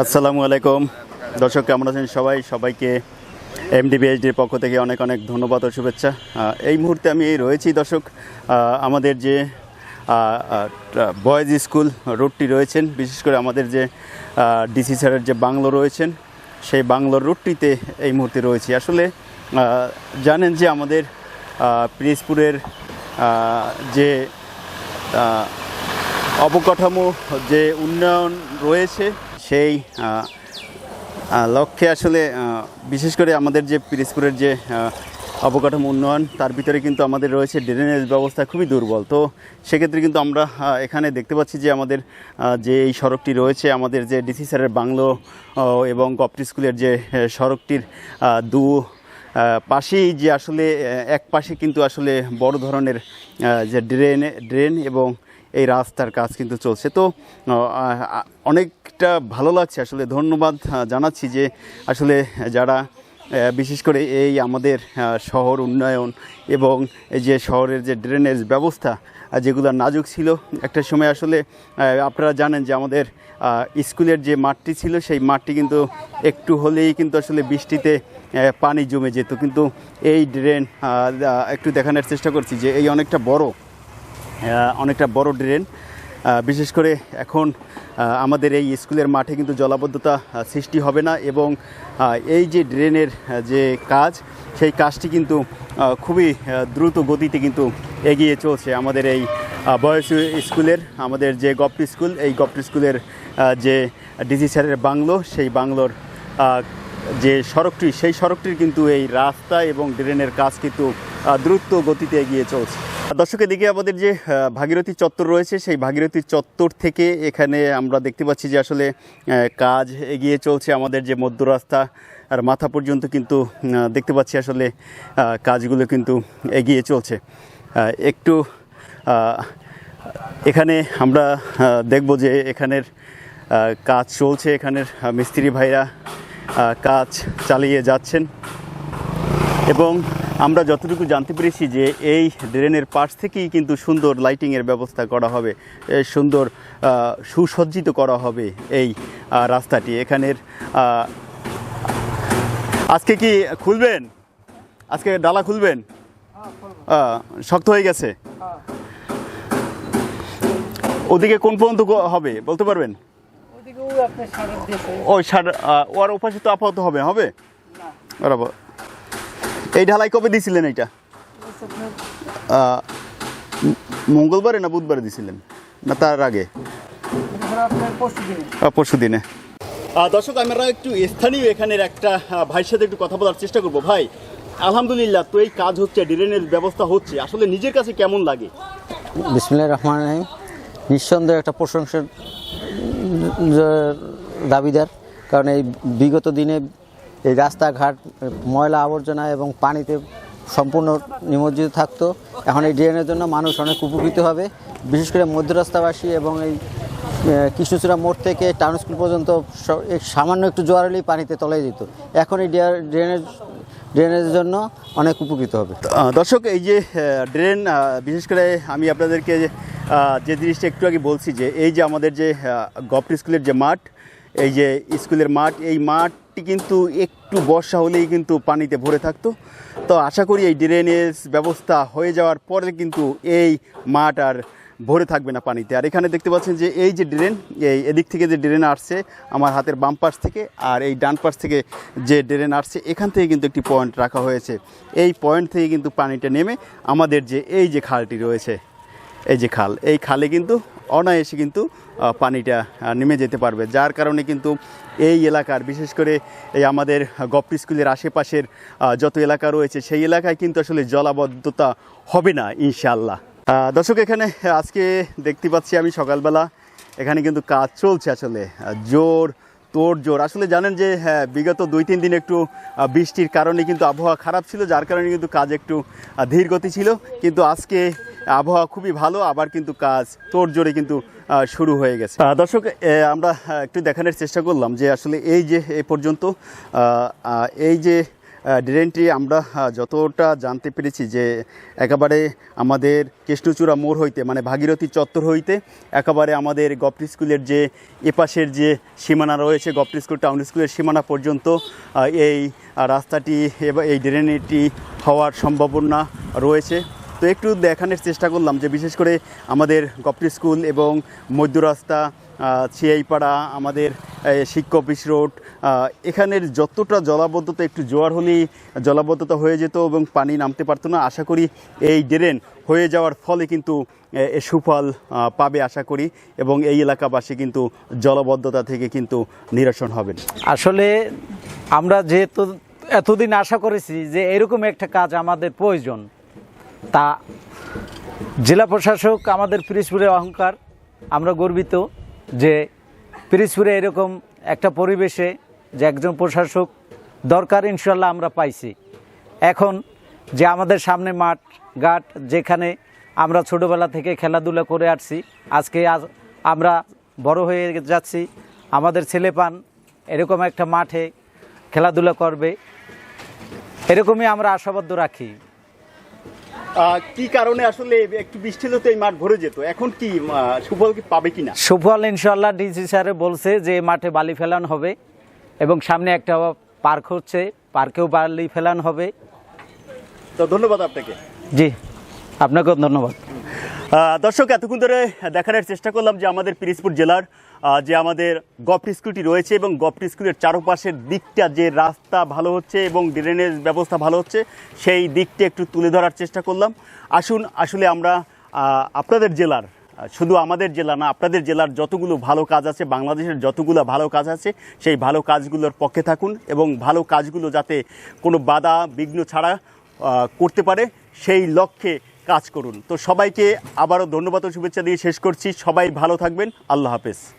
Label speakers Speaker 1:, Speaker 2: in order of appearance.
Speaker 1: আসসালামু আলাইকুম। দর্শক, কেমন আছেন সবাই? সবাইকে এমডিবিএইচডির পক্ষ থেকে অনেক অনেক ধন্যবাদ ও শুভেচ্ছা। এই মুহূর্তে আমি রয়েছি দর্শক আমাদের যে বয়েজ স্কুল রুটটি রয়েছেন, বিশেষ করে আমাদের যে ডিসি স্যারের যে বাংলো রয়েছেন, সেই বাংলোর রুটটিতে এই মুহূর্তে রয়েছি। আসলে জানেন যে আমাদের পিরিজপুরের যে অবকাঠামো, যে উন্নয়ন রয়েছে সেই লক্ষ্যে আসলে বিশেষ করে আমাদের যে পিরিজপুরের যে অবকাঠামো উন্নয়ন, তার ভিতরে কিন্তু আমাদের রয়েছে ড্রেনেজ ব্যবস্থা খুবই দুর্বল। তো সেক্ষেত্রে কিন্তু আমরা এখানে দেখতে পাচ্ছি যে আমাদের যে এই সড়কটি রয়েছে, আমাদের যে ডিসি স্যারের বাংলো এবং গপ্টি স্কুলের যে সড়কটির দু পাশেই যে আসলে এক পাশে কিন্তু আসলে বড় ধরনের যে ড্রেন ড্রেন এবং এই রাস্তার কাজ কিন্তু চলছে। তো অনেকটা ভালো লাগছে আসলে। ধন্যবাদ জানাচ্ছি যে আসলে যারা বিশেষ করে এই আমাদের শহর উন্নয়ন এবং যে শহরের যে ড্রেনেজ ব্যবস্থা যেগুলো নাজুক ছিল, একটা সময় আসলে আপনারা জানেন যে আমাদের স্কুলের যে মাঠটি ছিল, সেই মাঠটি কিন্তু একটু হলেই কিন্তু আসলে বৃষ্টিতে পানি জমে যেত। কিন্তু এই ড্রেন একটু দেখানোর চেষ্টা করছি যে এই অনেকটা বড় অনেকটা বড় ড্রেন। বিশেষ করে এখন আমাদের এই স্কুলের মাঠে কিন্তু জলাবদ্ধতা সৃষ্টি হবে না এবং এই যে ড্রেনের যে কাজ, সেই কাজটি কিন্তু খুবই দ্রুত গতিতে কিন্তু এগিয়ে চলছে আমাদের এই বয়স স্কুলের, আমাদের যে গপ্ট স্কুল, এই গপ্ট স্কুলের যে ডিজি স্যারের বাংলো, সেই বাংলোর যে সড়কটি, সেই সড়কটির কিন্তু এই রাস্তা এবং ড্রেনের কাজ কিন্তু দ্রুত গতিতে এগিয়ে চলছে। দর্শকের দিকে আমাদের যে ভাগীরথী চত্বর রয়েছে, সেই ভাগীরথী চত্বর থেকে এখানে আমরা দেখতে পাচ্ছি যে আসলে কাজ এগিয়ে চলছে। আমাদের যে মধ্য রাস্তা আর মাথা পর্যন্ত কিন্তু দেখতে পাচ্ছি আসলে কাজগুলো কিন্তু এগিয়ে চলছে। একটু এখানে আমরা দেখব যে এখানের কাজ চলছে। এখানের মিস্ত্রি ভাইরা কাজ চালিয়ে যাচ্ছেন। এবং আমরা যতটুকু জানতে পেরেছি যে এই ড্রেনের পাশ থেকেই কিন্তু সুন্দর লাইটিংয়ের ব্যবস্থা করা হবে সুন্দর সুসজ্জিত করা হবে এই রাস্তাটি। এখানের আজকে কি খুলবেন? আজকে ডালা খুলবেন? শক্ত হয়ে গেছে? ওদিকে কোন পর্যন্ত হবে, বলতে পারবেন? ওই সার ওর ওপাশে তো আপাতত হবে হবে? বরাবর। এই ঢালাই কবে দিয়েছিলেন এইটা? মঙ্গলবারে না বুধবারে দিয়েছিলেন না তার আগে?
Speaker 2: পরশু দিনে।
Speaker 1: দর্শক আমরা একটু স্থানীয় এখানের একটা ভাইয়ের সাথে একটু কথা বলার চেষ্টা করব। ভাই আলহামদুলিল্লাহ তো এই কাজ হচ্ছে ড্রেনের ব্যবস্থা হচ্ছে। আসলে নিজের কাছে কেমন লাগে?
Speaker 3: বিসমিল্লাহ রহমান নিঃসন্দেহে একটা প্রশংসার দাবিদার, কারণ এই বিগত দিনে এই রাস্তাঘাট, ময়লা আবর্জনা এবং পানিতে সম্পূর্ণ নিমজ্জিত থাকতো। এখন এই ড্রেনের জন্য মানুষ অনেক উপকৃত হবে। বিশেষ করে মধ্যরাস্তাবাসী এবং এই কৃষ্ণচূড়া মোড় থেকে টাউন স্কুল পর্যন্ত সামান্য একটু জোয়ার হলেই পানিতে তলায় যেত। এখন এই ড্রে- ড্রেনের ড্রেনের জন্য অনেক উপকৃত হবে।
Speaker 1: দর্শক, এই যে ড্রেন বিশেষ করে আমি আপনাদেরকে যে, জিনিসটা একটু আগে বলছি যে এই যে আমাদের যে গপ্ট স্কুলের যে মাঠ এই যে স্কুলের মাঠ এই মাঠটি কিন্তু একটু বর্ষা হলেই কিন্তু পানিতে ভরে থাকতো। তো আশা করি এই ড্রেনেজ ব্যবস্থা হয়ে যাওয়ার পরে কিন্তু এই মাঠ আর ভরে থাকবে না পানিতে। আর এখানে দেখতে পাচ্ছেন যে এই যে ড্রেন এই এদিক থেকে যে ড্রেন আসছে আমার হাতের বাম পাশ থেকে আর এই ডান পাশ থেকে যে ড্রেন আসছে এখান থেকে কিন্তু একটি পয়েন্ট রাখা হয়েছে। এই পয়েন্ট থেকে কিন্তু পানিটা নেমে আমাদের যে এই যে খালটি রয়েছে। এই যে খাল, এই খালে কিন্তু অনায়াসে কিন্তু পানিটা নেমে যেতে পারবে। যার কারণে কিন্তু এই এলাকার, বিশেষ করে এই আমাদের গপ্ট স্কুলের আশেপাশের যত এলাকা রয়েছে, সেই এলাকায় কিন্তু আসলে জলাবদ্ধতা হবে না ইনশাল্লাহ দর্শক, এখানে আজকে দেখতে পাচ্ছি আমি সকালবেলা, এখানে কিন্তু কাজ চলছে আসলে। জোর, তোর জোর। আসলে জানেন যে হ্যাঁ বিগত দুই তিন দিন একটু বৃষ্টির কারণে কিন্তু আবহাওয়া খারাপ ছিল, যার কারণে কিন্তু কাজ একটু ধীর গতি ছিল। কিন্তু আজকে আবহাওয়া খুবই ভালো, আবার কিন্তু কাজ তোর জোরে কিন্তু শুরু হয়ে গেছে। দর্শক আমরা একটু দেখানোর চেষ্টা করলাম যে আসলে এই যে, এ পর্যন্ত এই যে ড্রেনটি আমরা যতটা জানতে পেরেছি যে একেবারে আমাদের কৃষ্ণচূড়া মোড় হইতে মানে ভাগীরথী চত্বর হইতে, একেবারে আমাদের গপ্রি স্কুলের যে এপাশের যে সীমানা রয়েছে গপ্রি স্কুল, টাউন স্কুলের সীমানা পর্যন্ত এই রাস্তাটি এই ড্রেনেটি হওয়ার সম্ভাবনা রয়েছে। তো একটু দেখানোর চেষ্টা করলাম যে বিশেষ করে আমাদের গপ্রি স্কুল এবং মধ্য রাস্তা আমাদের শিক্ষক অফিস রোড এখানের যতটা জলাবদ্ধতা একটু জোয়ার হলেই জলাবদ্ধতা হয়ে যেত এবং পানি নামতে পারতো না। আশা করি এই ড্রেন হয়ে যাওয়ার ফলে কিন্তু, এ সুফল পাবে আশা করি এবং এই এলাকাবাসী কিন্তু জলবদ্ধতা থেকে কিন্তু নিরসন হবেন।
Speaker 4: আসলে আমরা যেহেতু এতদিন আশা করেছি যে এরকম একটা কাজ আমাদের প্রয়োজন তা জেলা প্রশাসক, আমাদের পিরিজপুরের অহংকার, আমরা গর্বিত যে পিরিজপুরে এরকম একটা পরিবেশে যে একজন প্রশাসক দরকার ইনশাল্লাহ আমরা পাইছি। এখন যে আমাদের সামনে মাঠ, ঘাট, যেখানে আমরা ছোটোবেলা থেকে খেলাধুলা করে আসছি, আজকে আজ আমরা বড় হয়ে যাচ্ছি, আমাদের ছেলে পান এরকম একটা মাঠে খেলাধুলা করবে, এরকমই আমরা আশাবদ্ধ রাখি।
Speaker 1: কি কারণে আসলে একটু বৃষ্টি হলে তো এই মাঠ ভরে যেত? এখন কি সুফল কি পাবে কিনা?
Speaker 4: সুফল ইনশাল্লাহ ডিসি স্যারে বলছে যে মাঠে বালি ফেলানো হবে এবং সামনে একটা পার্ক হচ্ছে পার্কেও বালি ফেলানো হবে।
Speaker 1: তো ধন্যবাদ আপনাকে।
Speaker 4: জি আপনাকেও ধন্যবাদ।
Speaker 1: দর্শক, এতক্ষণ ধরে দেখানোর চেষ্টা করলাম যে আমাদের পিরিজপুর জেলার যে আমাদের গপ্ট স্কুলটি রয়েছে এবং গপ্ট স্কুলের চারপাশের দিকটা যে রাস্তা ভালো হচ্ছে এবং ড্রেনেজ ব্যবস্থা ভালো হচ্ছে, সেই দিকটা একটু তুলে ধরার চেষ্টা করলাম। আসুন, আসলে আমরা আপনাদের জেলার, শুধু আমাদের জেলা না, আপনাদের জেলার যতগুলো ভালো কাজ আছে, বাংলাদেশের যতগুলো ভালো কাজ আছে, সেই ভালো কাজগুলোর পক্ষে থাকুন এবং ভালো কাজগুলো যাতে কোনো বাধা, বিঘ্ন ছাড়া করতে পারে, সেই লক্ষ্যে কাজ করুন। তো সবাইকে আবারও ধন্যবাদ ও শুভেচ্ছা দিয়ে শেষ করছি। সবাই ভালো থাকবেন। আল্লাহ হাফেজ।